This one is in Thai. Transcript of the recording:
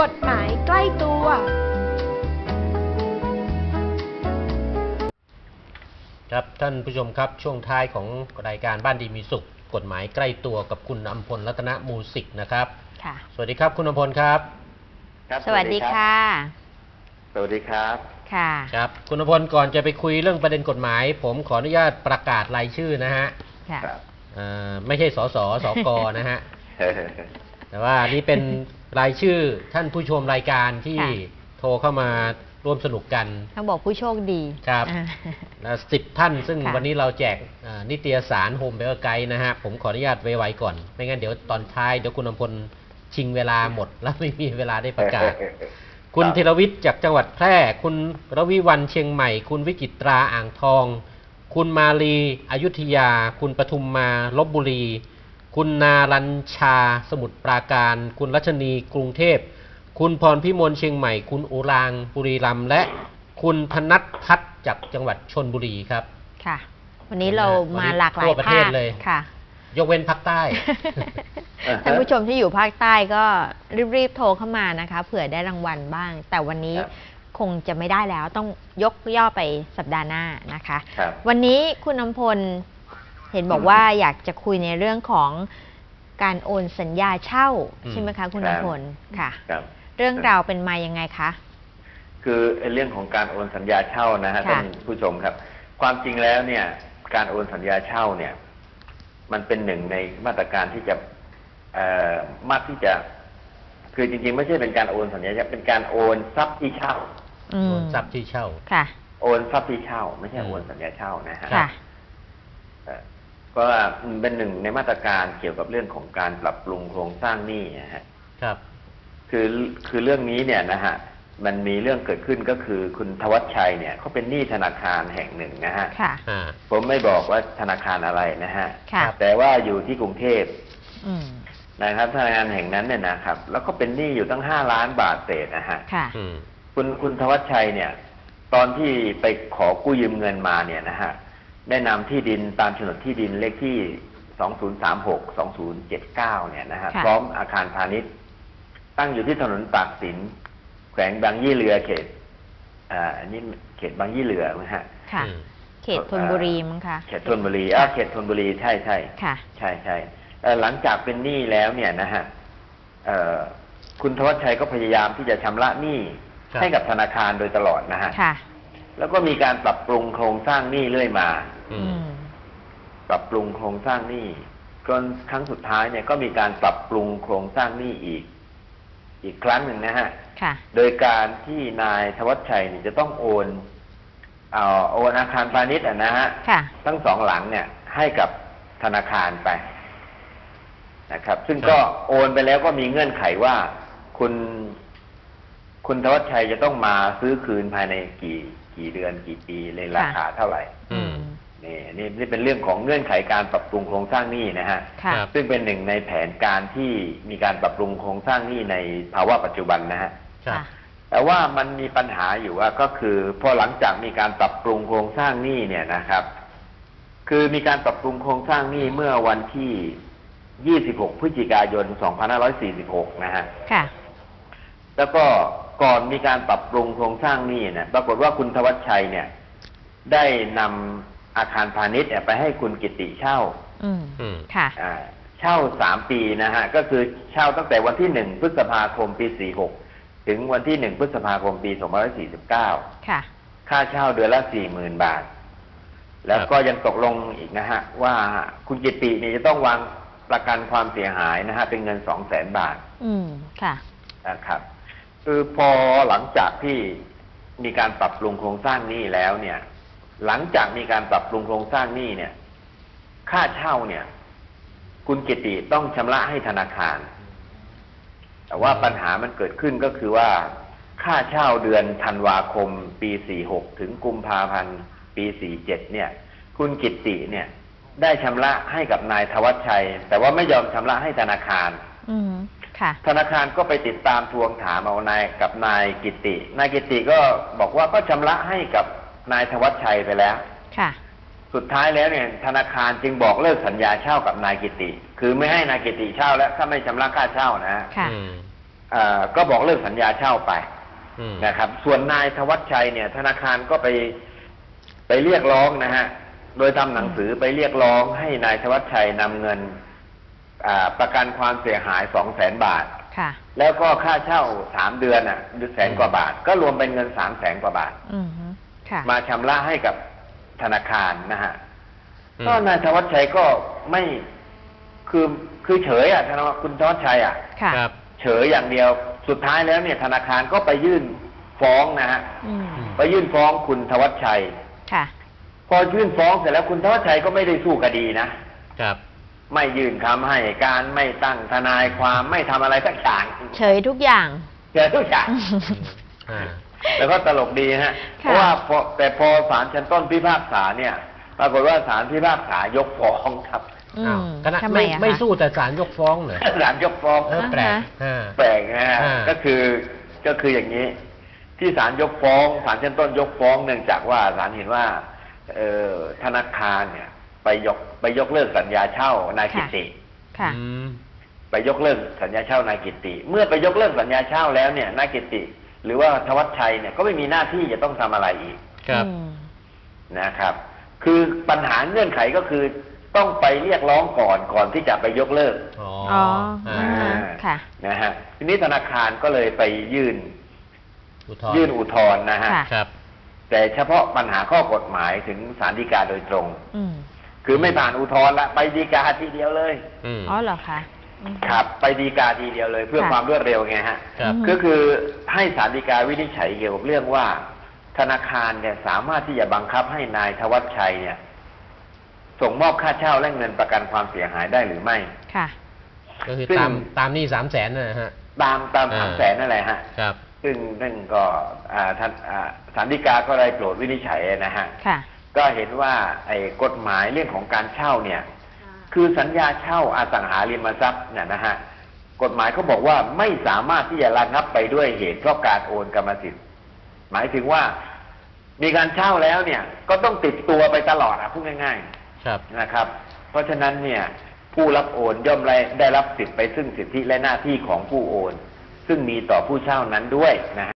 กฎหมายใกล้ตัว ครับท่านผู้ชมครับช่วงท้ายของรายการบ้านดีมีสุข กฎหมายใกล้ตัวกับคุณอำพลรัตนมูสิกนะครับ ค่ะ สวัสดีครับคุณอำพลครับ ครับสวัสดีค่ะ สวัสดีครับ ค่ะ ครับคุณอำพลก่อนจะไปคุยเรื่องประเด็นกฎหมาย ผมขออนุญาตประกาศรายชื่อนะฮะค่ะครับเอ่อไม่ใช่สสสกนะฮะ แต่ว่านี่เป็นรายชื่อท่านผู้ชมรายการที่ค่ะโทรเข้ามาร่วมสนุกกันต้องบอกผู้โชคดีครับอ่าสิบท่าน ซึ่งค่ะวันนี้เราแจกเอ่อนิตยสารโฮมเบลไกด์นะฮะ ผมขออนุญาตไว้ไว้ก่อน ไม่งั้นเดี๋ยวตอนท้ายเดี๋ยวคุณอำพลชิงเวลาหมด แล้วไม่มีเวลาได้ประกาศ คุณครับธีรวิทย์จากจังหวัดแพร่ คุณรวิวันเชียงใหม่ คุณวิจิตราอ่างทอง คุณมาลีอยุธยา คุณปทุมมาลบบุรี คุณนารัญชาสมุทรปราการ คุณรัชนีกรุงเทพ คุณพรพิมลเชียงใหม่ คุณอุรางบุรีรัมย์และคุณธนัทพัฒน์จากจังหวัดชนบุรีครับ ค่ะ วันนี้เรามาหลากหลายทั่วประเทภาศคเลยค่ะ ยกเว้นภาคใต้ท่านผู้ชมที่อยู่ภาคใต้ก็รีบๆโทรเข้ามานะคะเผื่อได้รางวัลบ้าง แต่วันนี้ครับคงจะไม่ได้แล้วต้องยกย่อไปสัปดาห์หน้านะคะครับวันนี้คุณอำพล เห็นบอกว่าอยากจะคุยในเรื่องของการโอนสัญญาเช่าอืมใช่ไหมคะ คุณครับอำพลค่ะ ครับ เรื่องราวเป็นมายังไงคะ คือไอ้เรื่องของการโอนสัญญาเช่านะฮะค่ะท่านผู้ชมครับ ความจริงแล้วเนี่ย การโอนสัญญาเช่าเนี่ย มันเป็นหนึ่งในมาตรการที่จะเอ่อมากที่จะ คือจริง ๆ ไม่ใช่เป็นการโอนสัญญาเช่าเป็นการโอนทรัพย์ที่เช่าอืโดมนทรัพย์ที่เช่าค่ะ โอนทรัพย์ที่เช่า ไม่ใช่อืมโอนสัญญาเช่านะฮะ ค่ะเอ่อก็เป็นหนึ่งในมาตรการเกี่ยวกับเรื่องของการปรับปรุงโครงสร้างหนี้นะฮะครับ คือคือเรื่องนี้เนี่ยนะฮะมันมีเรื่องเกิดขึ้นก็คือคุณทวัชชัยเนี่ยเขาเป็นหนี้ธนาคารแห่งหนึ่งนะฮะค่ะอ่าผมไม่บอกว่าธนาคารอะไรนะฮะค่ะ แต่ว่าอยู่ที่กรุงเทพอืมนะครับธนาคารแห่งนั้นเนี่ยนะครับ แล้วก็เป็นหนี้อยู่ตั้งห้าล้านบาทเศษนะฮะค่ะอืมคุณคุณทวัชชัยเนี่ย ตอนที่ไปขอกู้ยืมเงินมาเนี่ยนะฮะ ได้นำที่ดินตามโฉนดที่ดินเลขที่ 2036 2079 เนี่ยนะฮะค่ะ พร้อมอาคารพาณิชย์ ตั้งอยู่ที่ถนนตากสิน แขวงบางยี่เรือเขตอ่าอันนี้เขตบางยี่เรือนะฮะ ค่ะ อืม เขตธนบุรีมั้งคะเขตธนบุรีอ่าเขตธนบุรี ใช่ใช่ ค่ะ ใช่ใช่เอ่อหลังจากเป็นหนี้แล้วเนี่ยนะฮะเอ่อคุณทวัชชัยก็พยายามที่จะชำระหนี้ครับ ให้กับธนาคารโดยตลอดนะฮะ ค่ะ แล้วก็มีการปรับปรุงโครงสร้างหนี้เรื่อยมาอือืมม ปรับปรุงโครงสร้างหนี้จนครั้งสุดท้ายเนี่ยก็มีการปรับปรุงโครงสร้างหนี้อีก อีกครั้งหนึ่งนะฮะค่ะโดยการที่นายธวัชชัยเนี่ยจะต้องโอนเอ่อโอนอาคารพาณิชย์อะนะฮะค่ะทั้งสองหลังเนี่ย ให้กับธนาคารไปนะครับ ซึ่งครับก็โอนไปแล้วก็มีเงื่อนไขว่าคุณคุณธวัชชัยจะต้องมาซื้อคืนภายในกี่ กี่เดือนกี่ปีเลยราคาเท่าไหร่อืม นี่นี่นี่เป็นเรื่องของเงื่อนไขการปรับปรุงโครงสร้างหนี้นะฮะ ค่ะ ครับ ซึ่งเป็นหนึ่งในแผนการที่มีการปรับปรุงโครงสร้างหนี้ในภาวะปัจจุบันนะฮะ ครับค่ะแต่ว่ามันมีปัญหาอยู่ว่าก็คือพอหลังจากมีการปรับปรุงโครงสร้างหนี้เนี่ยนะครับ คือมีการปรับปรุงโครงสร้างหนี้เมื่อวันที่ 26 พฤศจิกายน 2546 นะฮะ ค่ะ แล้วก็ก่อนมีการปรับปรุงโครงสร้างหนี้เนี่ยปรากฏว่าคุณธวัชชัยเนี่ย ได้นำ อาคารพาณิชย์เนี่ยไปให้คุณกิติเช่าอืมอืมค่ะ อ่าเช่าสามปีนะฮะ ก็คือเช่าตั้งแต่วันที่หนึ่งพฤษภาคมปี46ถึงวันที่หนึ่งพฤษภาคมปี2549ค่ะ ค่าเช่าเดือนละสี่หมื่นบาท แล้วก็ยังตกลงอีกนะฮะ ว่าคุณกิติเนี่ยจะต้องวางประกันความเสียหายนะฮะ เป็นเงินสองแสนบาทอืม ค่ะ นะครับคือพอหลังจากที่มีการปรับปรุงโครงสร้างหนี้แล้วเนี่ย หลังจากมีการปรับปรุงโครงสร้างหนี้เนี่ย ค่าเช่าเนี่ย คุณกิติต้องชำระให้ธนาคาร แต่ว่าปัญหามันเกิดขึ้นก็คือว่า ค่าเช่าเดือนธันวาคม ปี 46 ถึงกุมภาพันธ์ ปี 47 เนี่ย คุณกิติเนี่ย ได้ชำระให้กับนายธวัชชัย แต่ว่าไม่ยอมชำระให้ธนาคารอืมค่ะธนาคารก็ไปติดตามทวงถามเอานายกับนายกิติ นายกิติก็บอกว่าก็ชำระให้กับ นายธวัชชัยไปแล้ว ค่ะ สุดท้ายแล้วเนี่ย ธนาคารจึงบอกเลิกสัญญาเช่ากับนายกิติ คือไม่ให้นายกิติเช่าแล้วถ้าไม่ชำระค่าเช่านะฮะค่ะอืมเอ่อก็บอกเลิกสัญญาเช่าไปอืมนะครับ ส่วนนายธวัชชัยเนี่ย ธนาคารก็ไปไปเรียกร้องนะฮะ โดยทำหนังสือไปเรียกร้องให้นายธวัชชัยนำเงินอ่าประกันความเสียหายสองแสนบาทค่ะแล้วก็ค่าเช่าสามเดือนอะแสนกว่าบาท ก็รวมเป็นเงินสามแสนกว่าบาทอื มฮึค่ะมาชำระให้กับธนาคารนะฮะอืมก็นายธวัชชัยก็ไม่คือคือเฉยอะธนวคุณธวัชชัยอะค่ะครับเฉยอย่างเดียวสุดท้ายแล้วเนี่ย ธนาคารก็ไปยื่นฟ้องนะฮะอืมไปยื่นฟ้องคุณธวัชชัยค่ะ พอยื่นฟ้องเสร็จแล้วคุณธวัชชัยก็ไม่ได้สู้คดีนะครับ ไม่ยื่นคำให้การไม่ตั้งทนายความไม่ทำอะไรสักอย่างเฉยทุกอย่างเจอทุกอย่างอ่า แล้วก็ตลกดีฮะ เพราะว่าพอแต่พอศาลชั้นต้นพิพากษาเนี่ย ปรากฏว่าศาลพิพากษายกฟ้องครับอือ้าวมคณะทำไมไม่อะไม่คะสู้แต่ศาลยกฟ้องเหรอศาลยกฟ้องเออแปลกอ่าฮะอ่าแปลกนะฮะอ่าก็คือก็คืออย่างนี้ ที่ศาลยกฟ้องศาลชั้นต้นยกฟ้องเนื่องจากว่าศาลเห็นว่าเออธนาคารเนี่ย ไปยกไปยกเลิกสัญญาเช่านายกิติค่ะอืมไปยกเลิกสัญญาเช่านายกิติ เมื่อไปยกเลิกสัญญาเช่าแล้วเนี่ยนายกิติ หรือว่าธวัชชัยเนี่ยก็ไม่มีหน้าที่จะต้องทำอะไรอีกครับอืมนะครับ คือปัญหาเงื่อนไขก็คือต้องไปเรียกร้องก่อนก่อนที่จะไปยกเลิกอ๋ออ๋ออ่าอ่าฮะค่ะนะฮะทีนี้ธนาคารก็เลยไปยื่นอุทธรณ์ยื่นอุทธรณ์นะฮะค่ะครับ แต่เฉพาะปัญหาข้อกฎหมายถึงศาลฎีกาโดยตรงอืมคือไม่ผ่านอุทธรณ์ละไปฎีกาทีเดียวเลยอืมอ๋อเหรอคะ อืม ครับ ไปฎีกาทีเดียวเลย เพื่อค่ะความรวดเร็วไงฮะ ครับ อืม ก็คือให้ศาลฎีกาวินิจฉัยเกี่ยวกับเรื่องว่า ธนาคารเนี่ยสามารถที่จะบังคับให้นายธวัชชัยเนี่ย ส่งมอบค่าเช่าและเงินประกันความเสียหายได้หรือไม่ ค่ะ ก็คือซึ่ง ตามตามหนี่สามแสนนะฮะ ตามตามอ่า สามแสนนั่นแหละฮะ ครับ ซึ่งนั่นก็อ่าท่านอ่าศาลฎีกาก็ได้โปรดวินิจฉัยนะฮะ ค่ะ ก็เห็นว่าไอ้กฎหมายเรื่องของการเช่าเนี่ย คือสัญญาเช่าอสังหาริมทรัพย์เนี่ยนะฮะกฎหมายเขาบอกว่าไม่สามารถที่จะระงับไปด้วยเหตุเพราะการโอนกรรมสิทธิ์ หมายถึงว่ามีการเช่าแล้วเนี่ย ก็ต้องติดตัวไปตลอดอะพูดง่ายครับๆนะครับ เพราะฉะนั้นเนี่ย ผู้รับโอนย่อมได้รับสิทธิ์ไปซึ่งสิทธิและหน้าที่ของผู้โอน ซึ่งมีต่อผู้เช่านั้นด้วยนะฮะ